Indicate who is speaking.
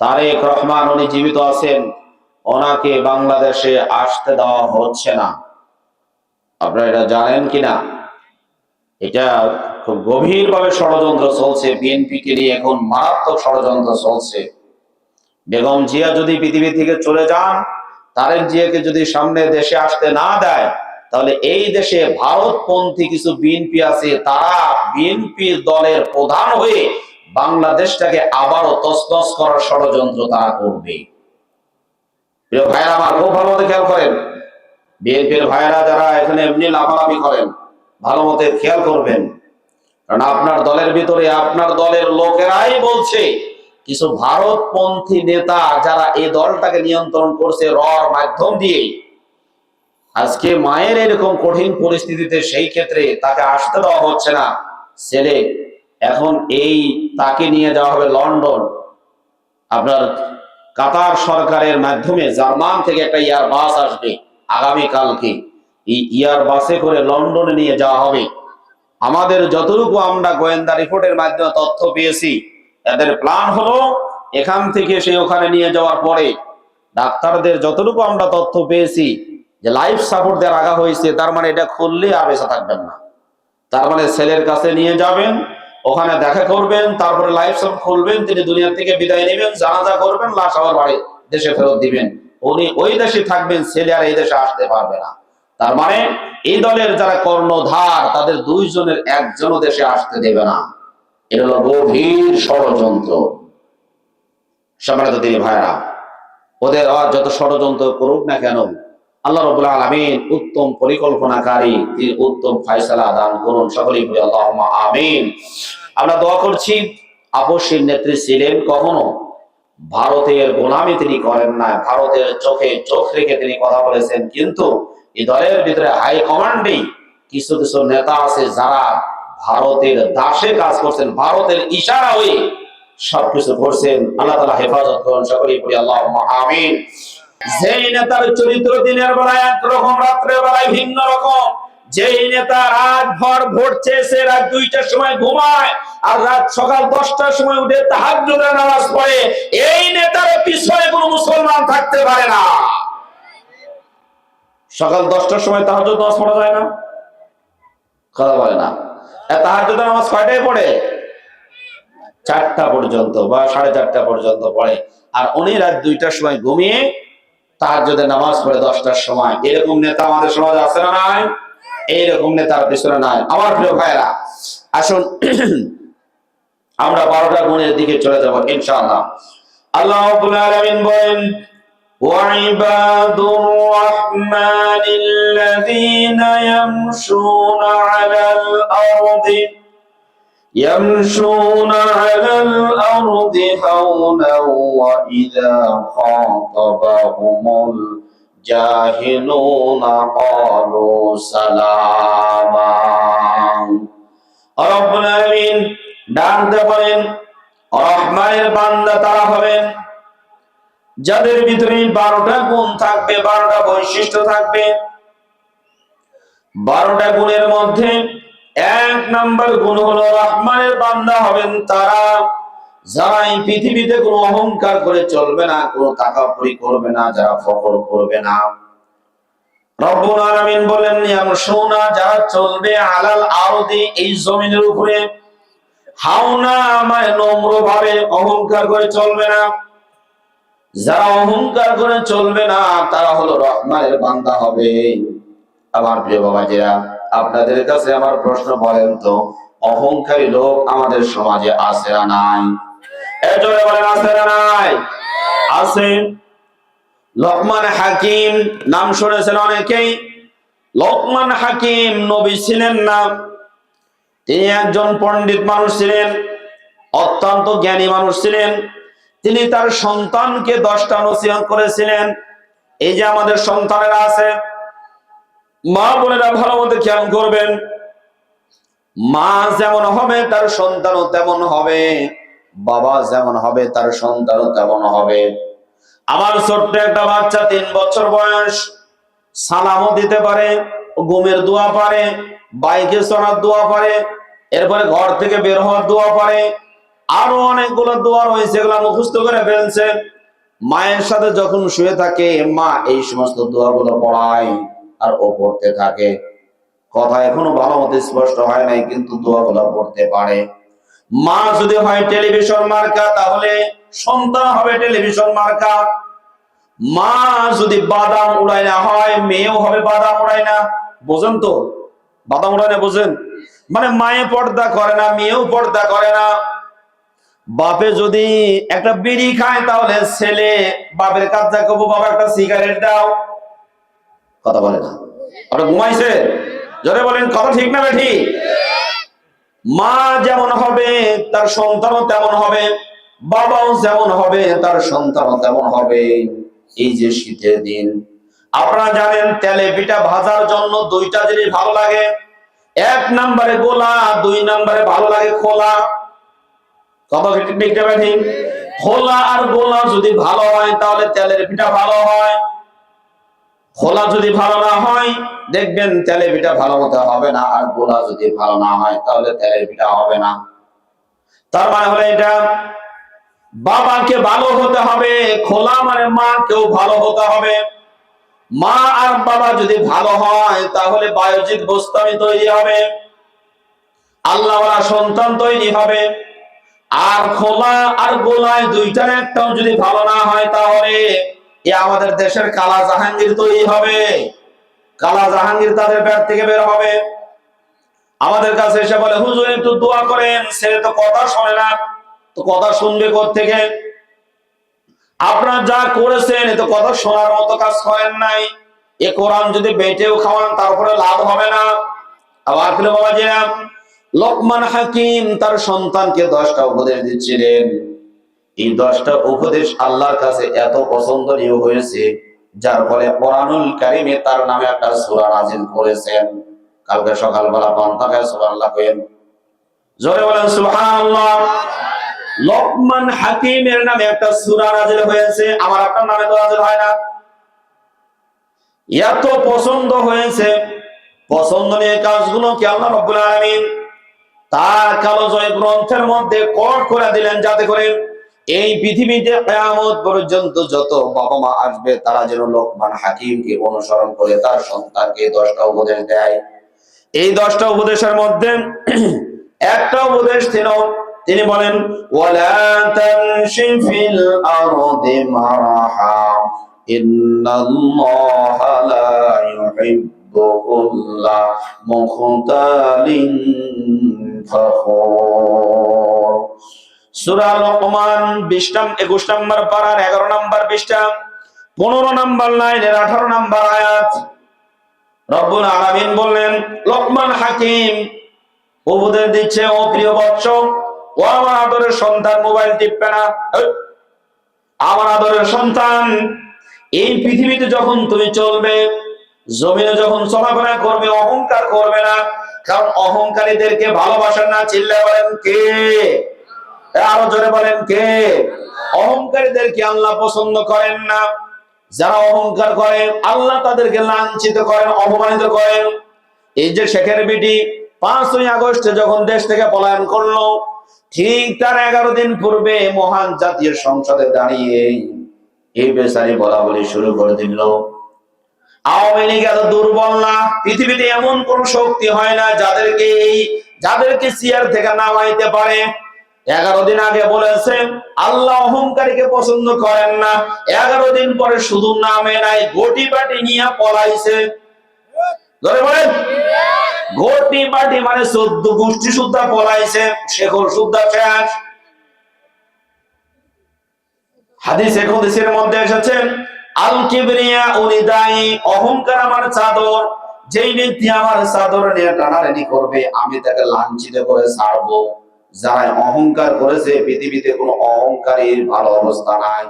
Speaker 1: তারেক রহমান, উনি জীবিত আছেন, ওনাকে বাংলাদেশে আসতে দেওয়া হচ্ছে না। আপনারা এটা জানেন কিনা? এটা খুব গভীরভাবে ষড়যন্ত্র চলছে। বিএনপিকে নিয়ে এখন মারাত্মক ষড়যন্ত্র চলছে। বেগম জিয়া যদি পৃথিবী থেকে চলে যান, তারেক জিয়াকে যদি সামনে দেশে আসতে না দেয়, তাহলে এই দেশে ভারতপন্থী কিছু বিএনপি আছে, তারা বিএনপির দলের প্রধান হয়ে বাংলাদেশটাকে আবারও তসতস করার ষড়যন্ত্র তারা করবে প্রিয় ভাইরা আমার খুব ভালো মতো খেয়াল করেন। বিএনপির ভাইরা যারা এখানে এমনি লাফালাফি করেন, ভালো মতো খেয়াল করবেন। কারণ আপনার দলের ভিতরে আপনার দলের লোকেরাই বলছে, কিছু ভারতপন্থী নেতা যারা এই দলটাকে নিয়ন্ত্রণ করছে রর মাধ্যম দিয়ে আজকে মায়ের এরকম কঠিন পরিস্থিতিতে সেই ক্ষেত্রে তাকে আসতে দেওয়া হচ্ছে না। ছেলে এখন এই তাকে নিয়ে যাওয়া হবে লন্ডন। আপনার কাতার সরকারের মাধ্যমে জার্মান থেকে একটা ইয়ার বাস আসবে আগামী কালকে এই ইয়ার বাসে করে লন্ডনে নিয়ে যাওয়া হবে। আমাদের যতটুকু আমরা গোয়েন্দা রিপোর্টের মাধ্যমে তথ্য পেয়েছি এদের প্ল্যান হলো এখান থেকে সে ওখানে নিয়ে যাওয়ার পরে ডাক্তারদের যতটুকু আমরা তথ্য পেয়েছি যে লাইফ সাপোর্ট দেওয়ার আগা হয়েছে, তার মানে এটা খুললে আর থাকবেন না। তার মানে ছেলের কাছে নিয়ে যাবেন ওখানে দেখা করবেন, তারপরে লাইফ সাপোর্ট খুলবেন, তিনি দুনিয়া থেকে বিদায় নেবেন, জানাজা করবেন, লাশ আবার বাড়ি দেশে ফেরত দিবেন। উনি ওই দেশে থাকবেন, ছেলে আর এই দেশে আসতে পারবে না। তার মানে এই দলের যারা কর্ণধার, তাদের দুইজনের একজনও দেশে আসতে দেবে না। এটা হলো গভীর ষড়যন্ত্র। সম্মানিত তিনি ভাইরা ওদের আর যত ষড়যন্ত্র করুক না কেন আল্লাহ রবুল্লা আলমিন উত্তম পরিকল্পনাকারী, তিনি উত্তম ফাইসালা দান করুন, সকলেই বলি আল্লাহ আমিন। আমরা দোয়া করছি, আপসীর নেত্রী ছিলেন কখনো? ভারতের গোলামি তিনি করেন না ভারতের চোখে চোখ রেখে তিনি কথা বলেছেন, কিন্তু এই দলের ভিতরে হাই কমান্ডেই কিছু কিছু নেতা আছে যারা ভারতের দাসে কাজ করছেন, ভারতের ইশারা হয়ে সবকিছু করছেন। আল্লাহ তালা হেফাজত করুন, সকলেই পড়ি আল্লাহ আমিন। যেই নেতার চরিত্র দিনের বেলায় একরকম, রাত্রের বেলায় ভিন্ন রকম। যেই নেতা রাত ভর ভোট চেয়েছে রাত দুইটার সময় ঘুমায় আর রাত সকাল দশটার সময় উঠে তাহাজ্জুদের নামাজ পড়ে, এই নেতার পিছনে কোনো মুসলমান থাকতে পারে না। সকাল দশটার সময় তাহাজ্জুদ নামাজ পড়া যায় না? কথা বলে না। তাহাজ্জুদ নামাজ কয়টায় পড়ে? চারটা পর্যন্ত বা সাড়ে চারটা পর্যন্ত পড়ে। আর উনি রাত দুইটার সময় ঘুমিয়ে তাহাজ্জুদের নামাজ পড়ে দশটার সময় এরকম নেতা আমাদের সমাজে আছে না নাই এইরকম নেতার পিছনে নাই আমার প্রিয় ভাইরা আসুন আমরা বারোটা গুণের দিকে চলে যাব ইনশাআল্লাহ আল্লাহ রাব্বুল আলামিন বলেন وعباد الرحمن الذين يمشون على الأرض يمشون على الأرض هونا وإذا خاطبهم الجاهلون قالوا سلاما رب العالمين ডাকতে পারেন রহমানের বান্দা তারা হবেন যাদের ভিতরে বারোটা গুণ থাকবে বারোটা বৈশিষ্ট্য থাকবে বারোটা গুণের মধ্যে এক নাম্বার গুণ হলো রহমানের বান্দা হবেন তারা যারা এই পৃথিবীতে কোনো অহংকার করে চলবে না, কোনো তাকাপুরি করবে না, যারা ফকর করবে না। রব্বুল আলামিন বলেন ইয়ামশুনা যারা চলবে আলাল আরদি, এই জমিনের উপরে হাওনা আমায় নম্র ভাবে অহংকার করে চলবে না। যারা অহংকার করে চলবে না, তারা হলো রহমানের বান্দা হবে। আমার প্রিয় বাবাজিরা আপনাদের কাছে আমার প্রশ্ন বলেন তো, অহংকারী লোক আমাদের সমাজে আছে না নাই? এজন্য বলেন, আছে না নাই? আছে। লোকমান হাকিম, নাম শুনেছেন অনেকেই। লোকমান হাকিম নবী ছিলেন না। তিনি একজন পণ্ডিত মানুষ ছিলেন, অত্যন্ত জ্ঞানী মানুষ ছিলেন। তিনি তার সন্তানকে দশটা নসিহত করেছিলেন। এই যে আমাদের সন্তানেরা আছে মা বোনেরা ভালো মতো খেয়াল করবেন। মা যেমন হবে, তার সন্তানও তেমন হবে। বাবা যেমন হবে, তার সন্তানও তেমন হবে। আমার ছোট্ট একটা বাচ্চা, তিন বছর বয়স, সালামও দিতে পারে, ঘুমের দোয়া পারে, বাইকে চড়ার দোয়া পারে, এরপরে ঘর থেকে বের হওয়ার দোয়া পারে, আরও অনেকগুলো দোয়া রয়েছে, এগুলো মুখস্থ করে ফেলছে। মায়ের সাথে যখন শুয়ে থাকে, মা এই সমস্ত দোয়াগুলো পড়ায়। আর ও পড়তে থাকে। কথা এখনও ভালো মতো স্পষ্ট হয় নাই, কিন্তু দোয়াগুলো পড়তে পারে। মা যদি হয় টেলিভিশন মার্কা, তাহলে সন্তান হবে টেলিভিশন মার্কা। মা যদি বাদাম উড়ায় না হয়, মেয়েও হবে বাদাম উড়ায় না। বোঝেন তো? বাদাম উড়ায় না, বোঝেন? মানে মায়ে পর্দা করে না, মেয়েও পর্দা করে না। বাপে যদি একটা বিড়ি খায়, তাহলে ছেলে বাপের কাজ করব বাবা একটা সিগারেট দাও। কথা বলে না। আপনার ঘুমাইছে? জোরে বলেন, কথা ঠিক না বেঠি? মা যেমন হবে, তার সন্তানও তেমন হবে, বাবাও যেমন হবে, তার সন্তানও তেমন হবে। এই যে শীতের দিন, আপনারা জানেন তেলে পিঠা ভাজার জন্য দুইটা জিনিস ভালো লাগে। এক নম্বরে গোলা, দুই নম্বরে ভালো লাগে খোলা। কথা ঠিক খোলা আর গোলা যদি ভালো হয়, তাহলে তেলের পিঠা ভালো হয়। খোলা যদি ভালো না হয়, দেখবেন তেলের পিঠা ভালো মতো হবে না, আর গোলা যদি ভালো না হয়, তাহলে তেলের পিঠা হবে না। তার মানে হলো এটা, বাবাকে ভালো হতে হবে, খোলা মানে মা কেউ ভালো হতে হবে। মা আর বাবা যদি ভালো হয়, তাহলে বায়োজিৎ বস্তামি তৈরি হবে, আল্লাহওয়ালা সন্তান তৈরি হবে। আর খোলা আর গোলায় দুইটার একটাও যদি ভালো না হয়, তাহলে এ আমাদের দেশের কালা জাহাঙ্গীর তৈরি হবে। কালা জাহাঙ্গীর তাদের পেট থেকে বের হবে। আমাদের কাছে এসে বলে, হুজুর, একটু দোয়া করেন। ছেলে তো কথা শোনে না। তো কথা শুনবে থেকে আপনার যা করেছেন, এ তো কথা শোনার মতো কাজ করেন নাই। এ কোরআন যদি বেটেও খাওয়ান তারপরে লাভ হবে না। আবার বাবা জিরা লোকমান হাকিম তার সন্তানকে দশটা উপদেশ দিচ্ছিলেন। এই দশটা উপদেশ আল্লাহর কাছে এত পছন্দনীয় হয়েছে, যার ফলে কোরআনুল কারিমে তার নামে একটা সূরা নাজিল করেছেন। কালকে সকালবেলা পান্তাকে সুবহানাল্লাহ কইেন জোরে বলেন, সুবহানাল্লাহ। লোকমান হাকিমের নামে একটা সূরা নাজিল হয়েছে আমার আপনার নামে তো নাজিল হয় না। এত পছন্দ হয়েছে, পছন্দনীয় কাজগুলো কি আল্লাহ রাব্বুল আলামিন তার কালো জয় গ্রন্থের মধ্যে কট করে দিলেন যাতে করে এই পৃথিবীতে কেয়ামত পর্যন্ত যত বাবা মা আসবে, তারা যেন লোকমান হাকিমকে অনুসরণ করে তার সন্তানকে দশটা উপদেশ দেয়। এই দশটা উপদেশের মধ্যে একটা উপদেশ ছিল, তিনি বলেন, ওয়ালা সূরা লোকমান 20 নাম 21 নম্বর পারার 11 নম্বর 20টা 15 নম্বর লাইনের 18 নম্বর আয়াত। রব্বুল আলামিন বললেন, লোকমান হাকিম উপদেশ দিচ্ছে ও প্রিয় বৎস ও আমার আদরের সন্তান মোবাইল টিপবে না। আমার আদরের সন্তান, এই পৃথিবীতে যখন তুমি চলবে, জমিনে যখন চলাফেরা করবে, অহংকার করবে না, কারণ অহংকারীদেরকে ভালোবাসেন না চিল্লা বলেন কে? আরও জোরে বলেন কে? অহংকারীদেরকে আল্লাহ পছন্দ করেন না। যারা অহংকার করে, আল্লাহ তাদেরকে লাঞ্ছিত করেন, অপমানিত করেন। এই যে শেখের বিটি, পাঁচই আগস্টে যখন দেশ থেকে পলায়ন করল, ঠিক তার এগারো দিন পূর্বে মহান জাতীয় সংসদে দাঁড়িয়ে এই বেচারি বলা বলি শুরু করে দিল। আওয়ামী লীগ এত দুর্বল না, পৃথিবীতে এমন কোন শক্তি হয় না যাদেরকে এই যাদেরকে চেয়ার থেকে নামাইতে পারে। এগারো দিন আগে বলেছেন, আল্লাহ অহংকারীকে পছন্দ করেন না। এগারো দিন পরে শুধু নামে নাই গটি বাটি নিয়ে পলাইছে। মানে অহংকার আমার চাদর, যেই ব্যক্তি আমার চাদর নিয়ে টানাটানি করবে, আমি তাকে লাঞ্ছিত করে ছাড়বো। যারা অহংকার করেছে পৃথিবীতে কোনো অহংকারীর ভালো অবস্থা নাই।